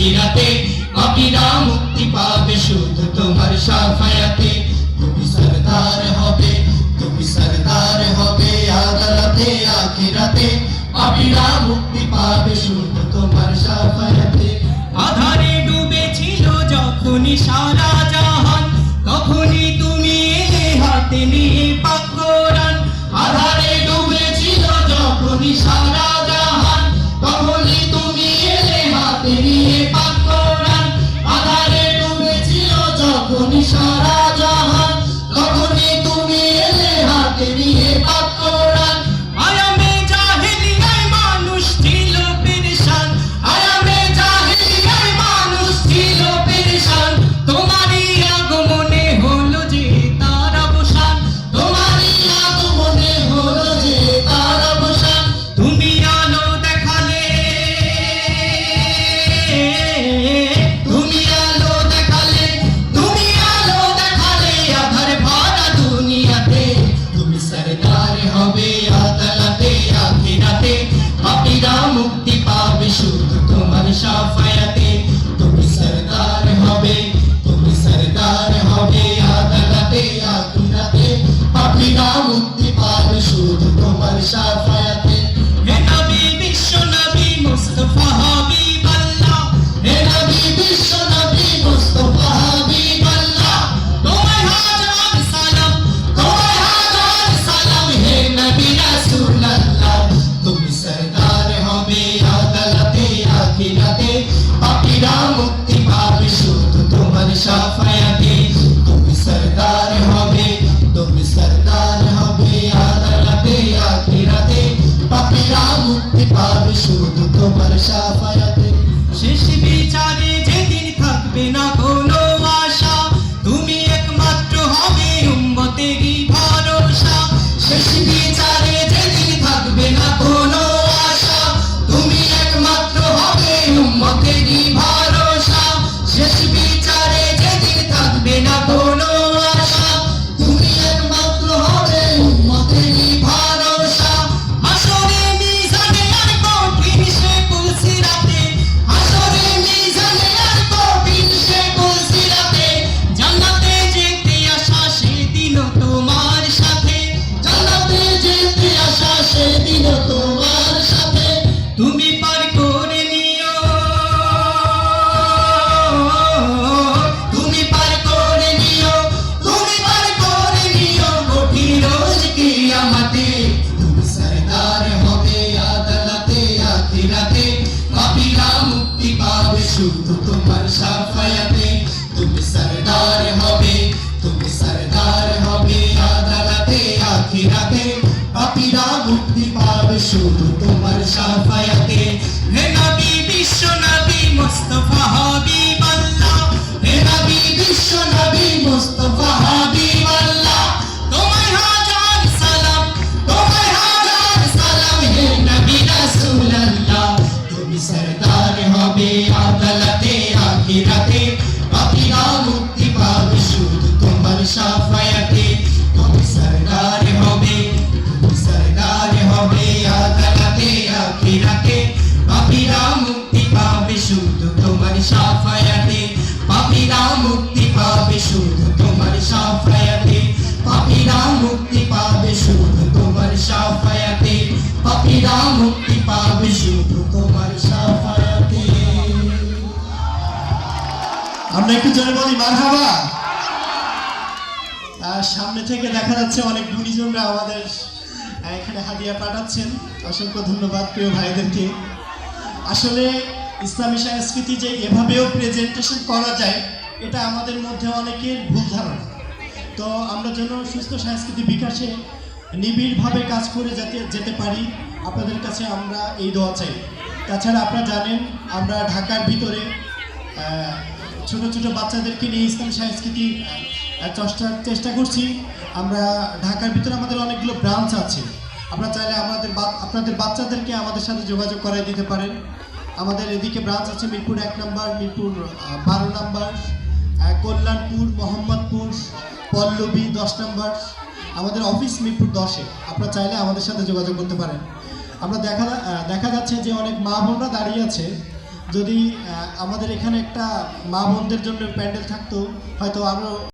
আখিরাতে পাপীরা মুক্তি পাবে শুধু তোমার সাফায়াতে। তুমি সরদার হবে, তুমি সরদার হবে আদালতে, আখিরাতে। পাপীরা মুক্তি পাবে শুধু তোমার সাফায়াতে। আধারে ডুবেছিল যখনই সারা মুক্তি পাবে শুধু তোমার সাফায়াতে। শেষ বিচারে যেদিন থাকবে না তোমার সাফায়াতে তুমি সরদার হবে, তুমি সরদার হবে। আদালতে, আখিরাতে পাপীরা মুক্তি পাবে শুধু তোমার সাফায়াতে। হে নবী বিশ্ব নবী, মুস্তফা হাবিব আল্লাহ হে নবী বিশ্ব নবী, মুস্তাফা হাবিবাল্লাহ। তোমায় হাজার সালাম, তোমায় হাজার সালাম। হে নবী রাসূলুল্লাহ, তুমি সরদার হবে। মুক্তি পাবে শুধু তোমার সাফায়াতে। তুমি সরদার হবে মুক্তি পাবে শুধু তোমার সাফায়াতে। পাপীরা মুক্তি পাবে মুক্তি পাবে শুধু আমরা একটু জোরে বলি, মারহাবা। আর সামনে থেকে দেখা যাচ্ছে অনেক গুণীজনরা আমাদের এখানে হাদিয়া পাঠাচ্ছেন। অসংখ্য ধন্যবাদ প্রিয় ভাইদেরকে। আসলে ইসলামী সংস্কৃতি যে এভাবেও প্রেজেন্টেশন করা যায়, এটা আমাদের মধ্যে অনেকের ভুল ধারণা। তো আমরা যেন সুস্থ সংস্কৃতি বিকাশে নিবিড়ভাবে কাজ করে যাতে, যেতে পারি, আপনাদের কাছে আমরা এই দোয়া চাই। তাছাড়া আপনারা জানেন, আমরা ঢাকার ভিতরে ছোট ছোট বাচ্চাদেরকে নিয়ে ইসলামী সংস্কৃতি আহ, চর্চার চেষ্টা করছি। আমরা ঢাকার ভিতরে আমাদের অনেকগুলো ব্রাঞ্চ আছে। আপনারা চাইলে আমাদের আপনাদের বাচ্চাদেরকে আমাদের সাথে যোগাযোগ করাই দিতে পারেন। আমাদের এদিকে ব্রাঞ্চ আছে মিরপুর এক নম্বর মিরপুর বারো নম্বর কল্যাণপুর মোহাম্মদপুর পল্লবী দশ নম্বর আমাদের অফিস মিরপুর দশে। আপনারা চাইলে আমাদের সাথে যোগাযোগ করতে পারেন। আমরা দেখা দেখা যাচ্ছে যে অনেক মা বোনরা দাঁড়িয়ে আছে। যদি আমাদের এখানে একটা মা বোনদের জন্য প্যান্ডেল থাকতো হয়তো আরও